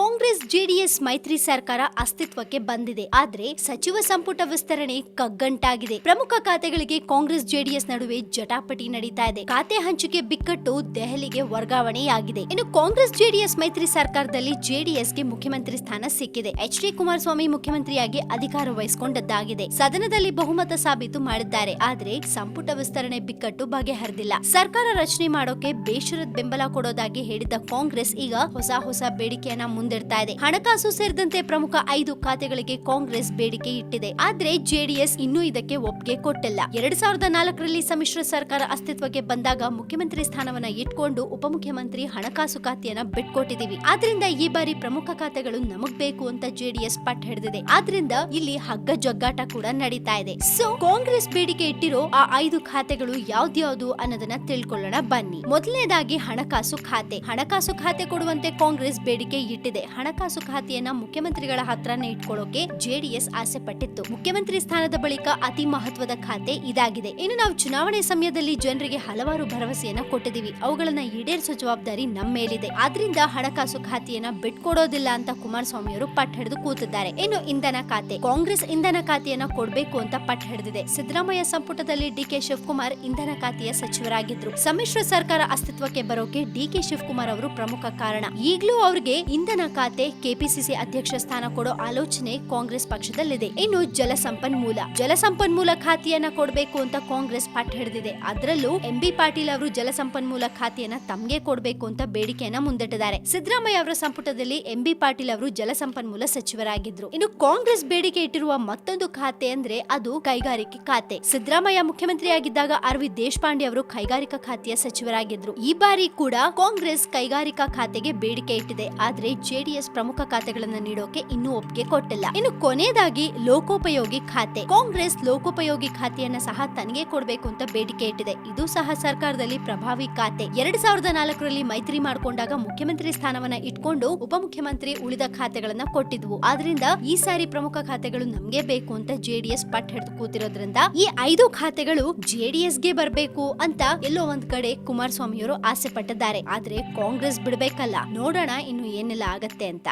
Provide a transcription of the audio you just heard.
Congress JDS ಮೈತ್ರಿ ಸರ್ಕಾರ ಅಸ್ತಿತ್ವಕ್ಕೆ ಬಂದಿದೆ, ಆದ್ರೆ ಸಚಿವ ಸಂಪುಟ ವಿಸ್ತರಣೆ ಕಗ್ಗಂಟಾಗಿದೆ. ಪ್ರಮುಖ ಖಾತೆಗಳಿಗೆ ಕಾಂಗ್ರೆಸ್ ಜೆಡಿಎಸ್ ನಡುವೆ ಜಟಾಪಟಿ ನಡೀತಾ ಇದೆ. ಖಾತೆ ಹಂಚಿಕೆ ಬಿಕ್ಕಟ್ಟು ದೆಹಲಿಗೆ ವರ್ಗಾವಣೆಯಾಗಿದೆ. ಇನ್ನು ಕಾಂಗ್ರೆಸ್ ಜೆಡಿಎಸ್ ಮೈತ್ರಿ ಸರ್ಕಾರದಲ್ಲಿ ಜೆಡಿಎಸ್ಗೆ ಮುಖ್ಯಮಂತ್ರಿ ಸ್ಥಾನ ಸಿಕ್ಕಿದೆ. ಎಚ್ ಡಿ ಕುಮಾರಸ್ವಾಮಿ ಮುಖ್ಯಮಂತ್ರಿಯಾಗಿ ಅಧಿಕಾರ ವಹಿಸಿಕೊಂಡದ್ದಾಗಿದೆ. ಸದನದಲ್ಲಿ ಬಹುಮತ ಸಾಬೀತು ಮಾಡಿದ್ದಾರೆ, ಆದ್ರೆ ಸಂಪುಟ ವಿಸ್ತರಣೆ ಬಿಕ್ಕಟ್ಟು ಬಗೆಹರಿದಿಲ್ಲ. ಸರ್ಕಾರ ರಚನೆ ಮಾಡೋಕೆ ಬೇಷರತ್ ಬೆಂಬಲ ಕೊಡೋದಾಗಿ ಹೇಳಿದ್ದ ಕಾಂಗ್ರೆಸ್ ಈಗ ಹೊಸ ಹೊಸ ಬೇಡಿಕೆಯನ್ನ ಮುಂದಿಡ್ತಾ ಇದೆ. ಹಣಕಾಸು ಸೇರಿದಂತೆ ಪ್ರಮುಖ ಐದು ಖಾತೆಗಳಿಗೆ ಕಾಂಗ್ರೆಸ್ ಬೇಡಿಕೆ ಇಟ್ಟಿದೆ. ಆದ್ರೆ ಜೆಡಿಎಸ್ ಇನ್ನೂ ಇದಕ್ಕೆ ಒಪ್ಪಿಗೆ ಕೊಟ್ಟಿಲ್ಲ. ಎರಡ್ ಸಾವಿರದ ನಾಲ್ಕರಲ್ಲಿ ಸಮ್ಮಿಶ್ರ ಸರ್ಕಾರ ಅಸ್ತಿತ್ವಕ್ಕೆ ಬಂದಾಗ ಮುಖ್ಯಮಂತ್ರಿ ಸ್ಥಾನವನ್ನ ಇಟ್ಕೊಂಡು ಉಪಮುಖ್ಯಮಂತ್ರಿ ಹಣಕಾಸು ಖಾತೆಯನ್ನ ಬಿಟ್ಕೊಟ್ಟಿದೀವಿ. ಆದ್ರಿಂದ ಈ ಬಾರಿ ಪ್ರಮುಖ ಖಾತೆಗಳು ನಮಗ್ ಬೇಕು ಅಂತ ಜೆಡಿಎಸ್ ಪಟ್ ಹಿಡಿದಿದೆ. ಆದ್ರಿಂದ ಇಲ್ಲಿ ಹಗ್ಗ ಜಗ್ಗಾಟ ಕೂಡ ನಡೀತಾ ಇದೆ. ಸೊ ಕಾಂಗ್ರೆಸ್ ಬೇಡಿಕೆ ಇಟ್ಟಿರೋ ಆ ಐದು ಖಾತೆಗಳು ಯಾವ್ದ್ಯಾವ್ದು ಅನ್ನೋದನ್ನ ತಿಳ್ಕೊಳ್ಳೋಣ ಬನ್ನಿ. ಮೊದಲನೇದಾಗಿ ಹಣಕಾಸು ಖಾತೆ. ಹಣಕಾಸು ಖಾತೆ ಕೊಡುವಂತೆ ಕಾಂಗ್ರೆಸ್ ಬೇಡಿಕೆ ಇಟ್ಟಿದೆ. ಹಣಕಾಸು ಖಾತೆಯನ್ನ ಮುಖ್ಯಮಂತ್ರಿಗಳ ಹತ್ರನೇ ಇಟ್ಕೊಳ್ಳೋಕೆ ಜೆಡಿಎಸ್ ಆಸೆ ಪಟ್ಟಿತ್ತು ಮುಖ್ಯಮಂತ್ರಿ ಸ್ಥಾನದ ಬಳಿಕ ಅತಿ ಮಹತ್ವದ ಖಾತೆ ಇದಾಗಿದೆ. ಇನ್ನು ನಾವು ಚುನಾವಣೆ ಸಮಯದಲ್ಲಿ ಜನರಿಗೆ ಹಲವಾರು ಭರವಸೆಯನ್ನ ಕೊಟ್ಟಿದೀವಿ ಅವುಗಳನ್ನ ಈಡೇರಿಸೋ ಜವಾಬ್ದಾರಿ ನಮ್ಮ ಮೇಲಿದೆ. ಆದ್ರಿಂದ ಹಣಕಾಸು ಖಾತೆಯನ್ನ ಬಿಟ್ಕೊಡೋದಿಲ್ಲ ಅಂತ ಕುಮಾರಸ್ವಾಮಿ ಅವರು ಪಟ್ಟು ಹಿಡಿದು ಕೂತಿದ್ದಾರೆ. ಇನ್ನು ಇಂಧನ ಖಾತೆ, ಕಾಂಗ್ರೆಸ್ ಇಂಧನ ಖಾತೆಯನ್ನ ಕೊಡಬೇಕು ಅಂತ ಪಟ್ಟು ಹಿಡಿದಿದೆ. ಸಿದ್ದರಾಮಯ್ಯ ಸಂಪುಟದಲ್ಲಿ ಡಿಕೆ ಶಿವಕುಮಾರ್ ಇಂಧನ ಖಾತೆಯ ಸಚಿವರಾಗಿದ್ರು. ಸಮ್ಮಿಶ್ರ ಸರ್ಕಾರ ಅಸ್ತಿತ್ವಕ್ಕೆ ಬರೋಕೆ ಡಿಕೆ ಶಿವಕುಮಾರ್ ಅವರು ಪ್ರಮುಖ ಕಾರಣ. ಈಗಲೂ ಅವರಿಗೆ ಇಂಧನ ಖಾತೆ ಕೆಪಿಸಿಸಿ ಅಧ್ಯಕ್ಷ ಸ್ಥಾನ ಕೊಡೋ ಆಲೋಚನೆ ಕಾಂಗ್ರೆಸ್ ಪಕ್ಷದಲ್ಲಿದೆ. ಇನ್ನು ಜಲಸಂಪನ್ಮೂಲ. ಜಲಸಂಪನ್ಮೂಲ ಖಾತೆಯನ್ನ ಕೊಡಬೇಕು ಅಂತ ಕಾಂಗ್ರೆಸ್ ಪಟ್ಟ ಹಿಡಿದಿದೆ. ಅದರಲ್ಲೂ ಎಂ ಬಿ ಪಾಟೀಲ್ ಅವರು ಜಲಸಂಪನ್ಮೂಲ ಖಾತೆಯನ್ನ ತಮ್ಗೆ ಕೊಡಬೇಕು ಅಂತ ಬೇಡಿಕೆಯನ್ನ ಮುಂದಿಟ್ಟಿದ್ದಾರೆ. ಸಿದ್ದರಾಮಯ್ಯ ಅವರ ಸಂಪುಟದಲ್ಲಿ ಎಂ ಬಿ ಪಾಟೀಲ್ ಅವರು ಜಲಸಂಪನ್ಮೂಲ ಸಚಿವರಾಗಿದ್ರು. ಇನ್ನು ಕಾಂಗ್ರೆಸ್ ಬೇಡಿಕೆ ಇಟ್ಟಿರುವ ಮತ್ತೊಂದು ಖಾತೆ ಅಂದ್ರೆ ಅದು ಕೈಗಾರಿಕೆ ಖಾತೆ. ಸಿದ್ದರಾಮಯ್ಯ ಮುಖ್ಯಮಂತ್ರಿಯಾಗಿದ್ದಾಗ ಅರವಿಂದ್ ದೇಶಪಾಂಡೆ ಅವರು ಕೈಗಾರಿಕಾ ಖಾತೆಯ ಸಚಿವರಾಗಿದ್ರು. ಈ ಬಾರಿ ಕೂಡ ಕಾಂಗ್ರೆಸ್ ಕೈಗಾರಿಕಾ ಖಾತೆಗೆ ಬೇಡಿಕೆ ಇಟ್ಟಿದೆ. ಆದ್ರೆ ಜೆಡಿಎಸ್ ಪ್ರಮುಖ ಖಾತೆಗಳನ್ನು ನೀಡೋಕೆ ಇನ್ನೂ ಒಪ್ಪಿಗೆ ಕೊಟ್ಟಿಲ್ಲ. ಇನ್ನು ಕೊನೆಯದಾಗಿ ಲೋಕೋಪಯೋಗಿ ಖಾತೆ. ಕಾಂಗ್ರೆಸ್ ಲೋಕೋಪಯೋಗಿ ಖಾತೆಯನ್ನ ಸಹ ತನಗೆ ಕೊಡಬೇಕು ಅಂತ ಬೇಡಿಕೆ ಇಟ್ಟಿದೆ. ಇದು ಸಹ ಸರ್ಕಾರದಲ್ಲಿ ಪ್ರಭಾವಿ ಖಾತೆ. ಎರಡ್ ಸಾವಿರದ ನಾಲ್ಕರಲ್ಲಿ ಮೈತ್ರಿ ಮಾಡಿಕೊಂಡಾಗ ಮುಖ್ಯಮಂತ್ರಿ ಸ್ಥಾನವನ್ನ ಇಟ್ಕೊಂಡು ಉಪಮುಖ್ಯಮಂತ್ರಿ ಉಳಿದ ಖಾತೆಗಳನ್ನ ಕೊಟ್ಟಿದ್ವು. ಆದ್ರಿಂದ ಈ ಸಾರಿ ಪ್ರಮುಖ ಖಾತೆಗಳು ನಮ್ಗೆ ಬೇಕು ಅಂತ ಜೆಡಿಎಸ್ ಪಟ್ ಹಿಡಿದು ಕೂತಿರೋದ್ರಿಂದ ಈ ಐದು ಖಾತೆಗಳು ಜೆಡಿಎಸ್ಗೆ ಬರಬೇಕು ಅಂತ ಎಲ್ಲೋ ಒಂದ್ ಕಡೆ ಕುಮಾರಸ್ವಾಮಿಯವರು ಆಸೆ ಪಟ್ಟಿದ್ದಾರೆ. ಆದ್ರೆ ಕಾಂಗ್ರೆಸ್ ಬಿಡಬೇಕಲ್ಲ. ನೋಡೋಣ ಇನ್ನು ಏನೆಲ್ಲ ಆಗತ್ತೆ ಅಂತ